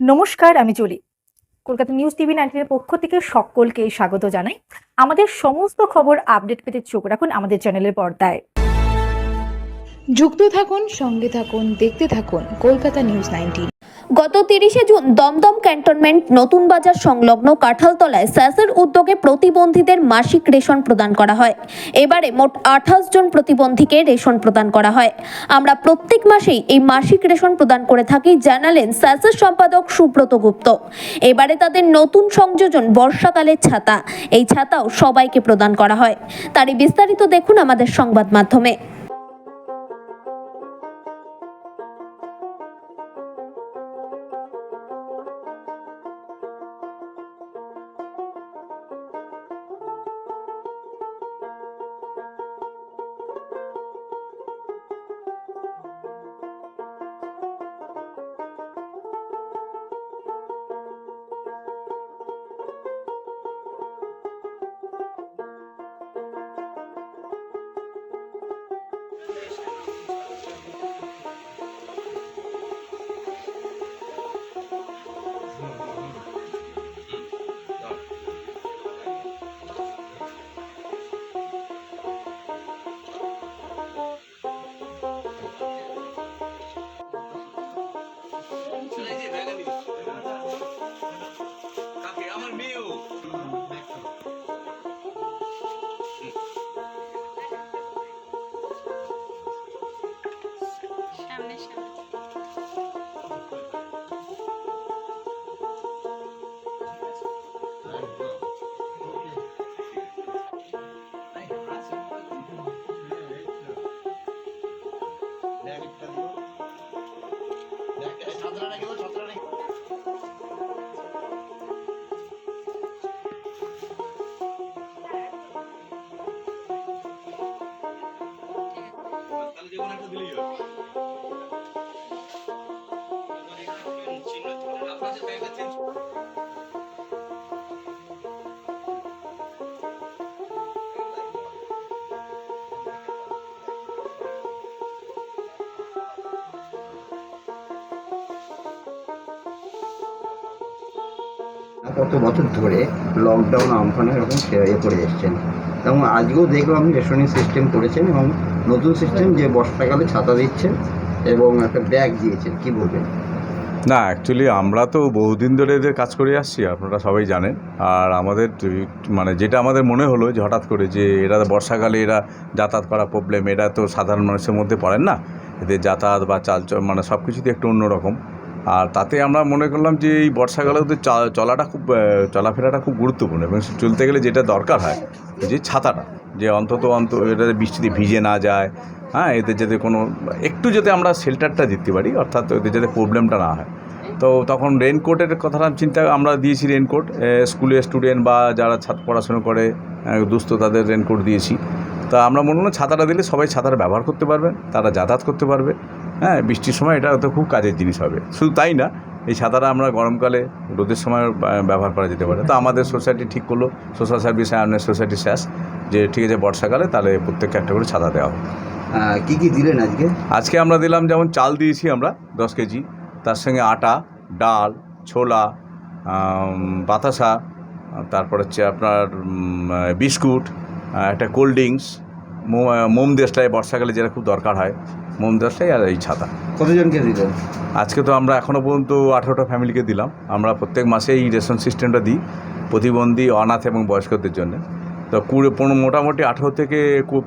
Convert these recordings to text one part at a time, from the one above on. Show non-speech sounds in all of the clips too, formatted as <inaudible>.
নমস্কার, আমি Jolly Kolkata news TV নাইনটিনের পক্ষ থেকে সকলকে স্বাগত জানাই। আমাদের সমস্ত খবর আপডেট পেতে চোখ রাখুন আমাদের চ্যানেলের পর্দায়। যুক্ত থাকুন, সঙ্গে থাকুন, দেখতে থাকুন কলকাতা নিউজ নাইনটিন গত তিরিশে জুন দমদম ক্যান্টনমেন্ট নতুন বাজার সংলগ্ন কাঁঠালতলায় স্যাসের উদ্যোগে প্রতিবন্ধীদের মাসিক রেশন প্রদান করা হয়। এবারে মোট আঠাশ জন প্রতিবন্ধীকে রেশন প্রদান করা হয়। আমরা প্রত্যেক মাসেই এই মাসিক রেশন প্রদান করে থাকি, জানালেন স্যাসের সম্পাদক সুব্রত গুপ্ত। এবারে তাদের নতুন সংযোজন বর্ষাকালের ছাতা। এই ছাতাও সবাইকে প্রদান করা হয়। তারই বিস্তারিত দেখুন আমাদের সংবাদ মাধ্যমে। কত বছর ধরে লকডাউন আমফানে এরকম এ করে এসছেন। এবং আজকেও দেখলাম রেশনিং সিস্টেম করেছেন এবং নতুন সিস্টেম যে বর্ষাকালে ছাতা দিচ্ছেন এবং একটা ব্যাগ দিয়েছেন, কি বলবেন? না অ্যাকচুয়ালি আমরা তো বহুদিন ধরে এদের কাজ করে আসছি, আপনারা সবাই জানেন। আর আমাদের মানে যেটা আমাদের মনে হলো যে হঠাৎ করে যে এরা বর্ষাকালে এরা যাতায়াত করা প্রবলেম এরা তো সাধারণ মানুষের মধ্যে পড়েন না? এদের যাতায়াত বা চাল মানে সব কিছুতে একটু অন্যরকম। তাতে আমরা মনে করলাম যে এই বর্ষাকালে ওদের চা- চলাটা খুব চলাফেরাটা খুব গুরুত্বপূর্ণ এবং চলতে গেলে যেটা দরকার হয় যে ছাতাটা, যে অন্তত অন্ত এটা বৃষ্টিতে ভিজে না যায় হ্যাঁ এদের যাতে কোনো, একটু যাতে আমরা শেল্টারটা দিতে পারি, অর্থাৎ এদের যাতে প্রবলেমটা না হয়। তো তখন রেনকোটের কথাটা চিন্তা, আমরা দিয়েছি রেনকোট স্কুলে স্টুডেন্ট বা যারা ছাত্র পড়াশোনা করে দুস্থ, তাদের রেনকোট দিয়েছি। তা আমরা মনে হলো ছাতাটা দিলে সবাই ছাতাটা ব্যবহার করতে পারবেন তারা যাতায়াত করতে পারবে। হ্যাঁ বৃষ্টির সময় এটা তো খুব কাজের জিনিস হবে। শুধু তাই না এই ছাতাটা আমরা গরমকালে রোদের সময় ব্যবহার করা যেতে পারে। তো আমাদের সোসাইটি ঠিক করল সোশ্যাল সার্ভিস অ্যাওয়ারনেস সোসাইটি শেষ যে ঠিক আছে বর্ষাকালে তাহলে প্রত্যেককে একটা করে ছাতা দেওয়া হবে কি কি দিলেন আজকে? আজকে আমরা দিলাম যেমন চাল দিয়েছি আমরা দশ কেজি। তার সঙ্গে আটা ডাল ছোলা বাতাসা তারপর হচ্ছে আপনার বিস্কুট একটা কোল্ড ড্রিঙ্কস মোম দেশটাই বর্ষাকালে যেটা খুব দরকার হয় মোম দেশটাই আর এই ছাতা। কতজনকে দিলেন? আজকে তো আমরা এখনও পর্যন্ত আঠেরোটা ফ্যামিলিকে দিলাম। আমরা প্রত্যেক মাসে এই রেশন সিস্টেমটা দিই প্রতিবন্ধী অনাথ এবং বয়স্কদের জন্য। তো কুড়ি পনেরো মোটামুটি আঠেরো থেকে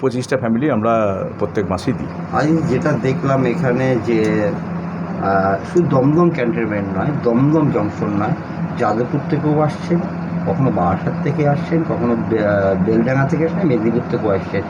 পঁচিশটা ফ্যামিলি আমরা প্রত্যেক মাসেই দিই। আমি যেটা দেখলাম এখানে যে শুধু দমদম ক্যান্টনমেন্ট নয় দমদম জংশন নয় যাদবপুর থেকেও আসছেন কখনো বারাসাত থেকে আসছেন, কখনো বেলডাঙ্গা থেকে আসছেন, মেদিনীপুর থেকেও আসছেন।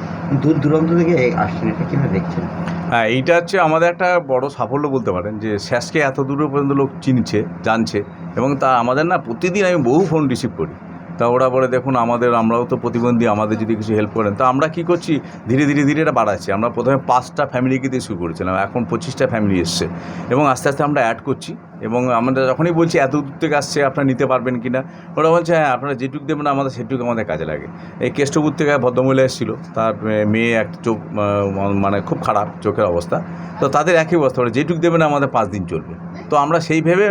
দূর দূরান্ত থেকে আসছেন, এটা কীভাবে দেখছেন? হ্যাঁ এইটা হচ্ছে আমাদের একটা বড় সাফল্য বলতে পারেন যে স্যাসকে এত দূর পর্যন্ত লোক চিনছে, জানছে এবং তা আমাদের না প্রতিদিন আমি বহু ফোন রিসিভ করি। তা ওরা বলে, দেখুন, আমাদের, আমরাও তো প্রতিবন্ধী, আমাদের যদি কিছু হেল্প করেন। তা আমরা কি করছি? ধীরে ধীরে ধীরে এটা বাড়াচ্ছি। আমরা প্রথমে পাঁচটা ফ্যামিলিকে দিয়ে শুরু করেছিলাম, এখন পঁচিশটা ফ্যামিলি এসছে। এবং আস্তে আস্তে আমরা অ্যাড করছি এবং আমরা যখনই বলছি, এত দূর থেকে আসছে, আপনারা নিতে পারবেন কি না ওরা বলছে হ্যাঁ আপনারা যেটুকু দেবেন, আমাদের সেটুকু আমাদের কাজে লাগে। এই কেষ্টপুর থেকে ভদ্রমহিলা এসেছিল, তার মেয়ে এক চোখ মানে খুব খারাপ চোখের অবস্থা। তো তাদের একই অবস্থা, ওরা যেটুকু দেবেন, আমাদের পাঁচ দিন চলবে। তো আমরা সেই ভেবে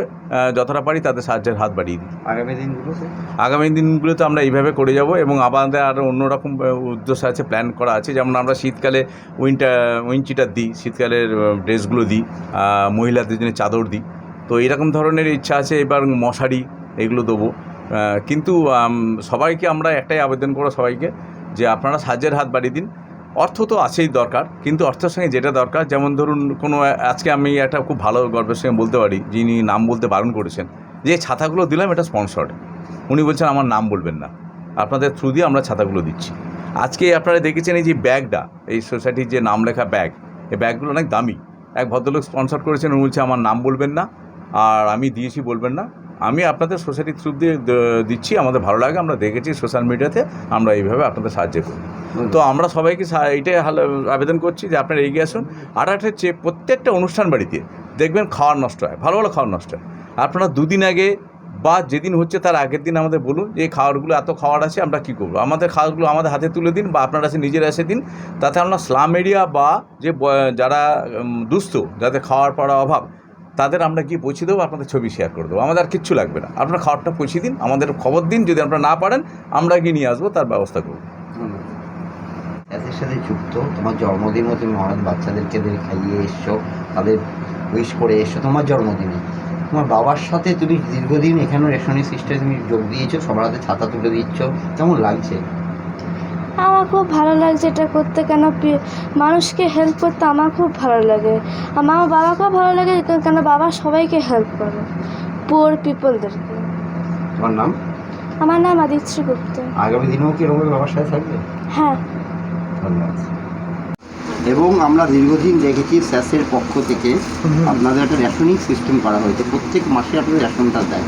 যতটা পারি তাদের সাহায্যের হাত বাড়িয়ে দিই। আগামী দিনগুলোতে? আগামী দিনগুলোতে আমরা এইভাবে করে যাব এবং আমাদের আরও অন্যরকম উদ্দেশ্য আছে প্ল্যান করা আছে। যেমন আমরা শীতকালে উইন্টার উইনচিটার দিই শীতকালের ড্রেসগুলো দিই মহিলাদের জন্য চাদর দিই। তো এরকম ধরনের ইচ্ছা আছে এবার মশারি এগুলো দেবো। কিন্তু সবাইকে আমরা একটাই আবেদন করব সবাইকে যে আপনারা সাহায্যের হাত বাড়িয়ে দিন। অর্থ তো আছেই দরকার, কিন্তু অর্থের সঙ্গে যেটা দরকার, যেমন ধরুন কোনো, আজকে আমি একটা খুব ভালো গর্বের সঙ্গে বলতে পারি, যিনি নাম বলতে বারণ করেছেন, যে ছাতাগুলো দিলাম এটা স্পন্সর্ড উনি বলছেন, আমার নাম বলবেন না। আপনাদের থ্রু দিয়ে আমরা ছাতাগুলো দিচ্ছি। আজকে আপনারা দেখেছেন এই যে ব্যাগটা, এই সোসাইটির যে নাম লেখা ব্যাগ, এই ব্যাগগুলো অনেক দামি। এক ভদ্রলোক স্পন্সর করেছেন, উনি বলছে, আমার নাম বলবেন না, আর আমি দিয়েছি বলবেন না। আমি আপনাদের সোসাইটির থ্রু দিয়ে দিচ্ছি আমাদের ভালো লাগে আমরা দেখেছি সোশ্যাল মিডিয়াতে আমরা এইভাবে আপনাদের সাহায্য করি। তো আমরা সবাইকে এইটাই আবেদন করছি যে আপনারা এগিয়ে আসুন। আর একটা হচ্ছে প্রত্যেকটা অনুষ্ঠান বাড়িতে দেখবেন খাওয়ার নষ্ট হয় ভালো ভালো খাওয়ার নষ্ট হয়। আপনারা দুদিন আগে বা যেদিন হচ্ছে তার আগের দিন আমাদের বলুন যে এই খাবারগুলো এত খাওয়ার আছে আমরা কী করব? আমাদের খাবারগুলো আমাদের হাতে তুলে দিন বা আপনারা এসে নিজের এসে দিন। তাতে আমরা স্লাম এরিয়া বা যে যারা দুস্থ যাদের খাওয়ার পড়া অভাব তাদের আমরা গিয়ে পৌঁছে দেবো, আপনাদের ছবি শেয়ার করে দেবো। আমাদের আর কিচ্ছু লাগবে না। আপনারা খাবারটা পৌঁছে দিন, আমাদের খবর দিন, যদি আপনারা না পারেন, আমরা গিয়ে নিয়ে আসব, তার ব্যবস্থা করব। এদের সাথে যুক্ত, তোমার জন্মদিনও তুমি অনেক বাচ্চাদেরকে খাইয়ে এসছো, তাদের উইশ করে এসছো, তোমার জন্মদিনে। তোমার বাবার সাথে তুমি দীর্ঘদিন এখানে রেশনিং সিস্টেমে তুমি যোগ দিয়েছ, সবার হাতে ছাতা তুলে দিচ্ছ, কেমন লাগছে? আমার খুব ভালো লাগছে এটা করতে কেন মানুষকে হেল্প করতে আমার খুব ভালো লাগে। আমার বাবাকেও ভালো লাগে কেন বাবা সবাইকে হেল্প করে পুয়ার পিপলদেরকে তোমার নাম? আমার নাম আদিত্রি গুপ্ত। আগামী দিনেও কি এরকম বাবার সাথে থাকবে? হ্যাঁ। ধন্যবাদ। এবং আমরা দীর্ঘদিন দেখেছি স্যাসের পক্ষ থেকে আপনাদের একটা রেশনিং সিস্টেম করা হয়েছে প্রত্যেক মাসে আপনাদের রেশনটা দেয়।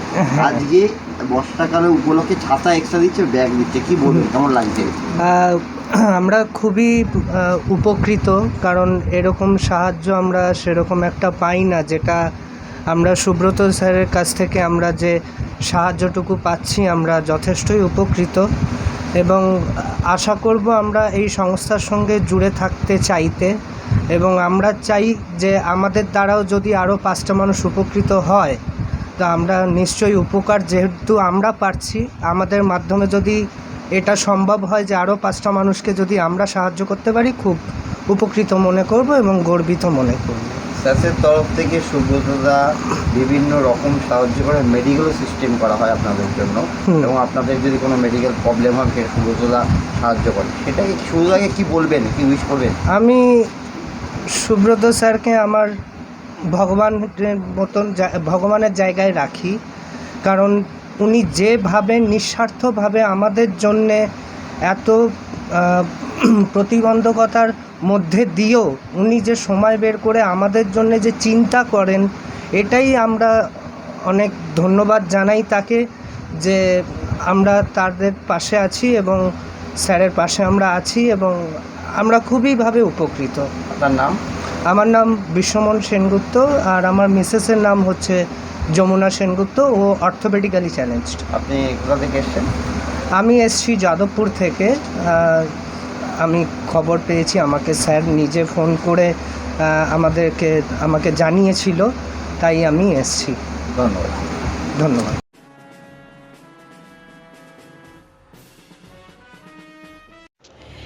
আজকে বর্ষাকালে উপলক্ষে ছাতা এক্সট্রা দিচ্ছে ব্যাগ দিচ্ছে। কি বলবেন কেমন লাগছে? <clears throat> আমরা খুবই উপকৃত কারণ এরকম সাহায্য আমরা সেরকম একটা পাই না যেটা আমরা সুব্রত স্যারের কাছ থেকে আমরা যে সাহায্যটুকু পাচ্ছি আমরা যথেষ্টই উপকৃত। এবং আশা করব আমরা এই সংস্থার সঙ্গে জুড়ে থাকতে চাইতে এবং আমরা চাই যে আমাদের দ্বারাও যদি আরও পাঁচটা মানুষ উপকৃত হয় তা আমরা নিশ্চয়ই উপকার যেহেতু আমরা পারছি আমাদের মাধ্যমে যদি এটা সম্ভব হয় যে আরও পাঁচটা মানুষকে যদি আমরা সাহায্য করতে পারি খুব উপকৃত মনে করব এবং গর্বিত মনে করব। স্যাসের তরফ থেকে সুব্রতদা বিভিন্ন রকম সাহায্য করে মেডিকেল সিস্টেম করা হয় আপনাদের জন্য এবং আপনাদের যদি কোনো মেডিকেল প্রবলেম হয় সে সুব্রতদা সাহায্য করে। সেটাই সুব্রতদাকে কী বলবেন? কী উইশ করবেন? আমি সুব্রত স্যারকে আমার ভগবানের মতন ভগবানের জায়গায় রাখি। কারণ উনি যেভাবে নিঃস্বার্থভাবে আমাদের জন্যে এত <clears throat> প্রতিবন্ধকতার মধ্যে দিয়েও উনি যে সময় বের করে আমাদের জন্য যে চিন্তা করেন, এটাই আমরা অনেক ধন্যবাদ জানাই তাকে যে আমরা তাদের পাশে আছি এবং স্যারের পাশে আমরা আছি এবং আমরা খুবইভাবে উপকৃত। আপনার নাম? আমার নাম বিশ্বমন সেনগুপ্ত আর আমার মিসেসের নাম হচ্ছে যমুনা সেনগুপ্ত ও অর্থোপেডিক্যালি চ্যালেঞ্জড। আপনি কোথা থেকে এসছেন? আমি এসছি যাদবপুর থেকে। আমি খবর পেয়েছি আমাকে স্যার নিজে ফোন করে আমাদেরকে আমাকে জানিয়েছিল তাই আমি এসছি। ধন্যবাদ। ধন্যবাদ।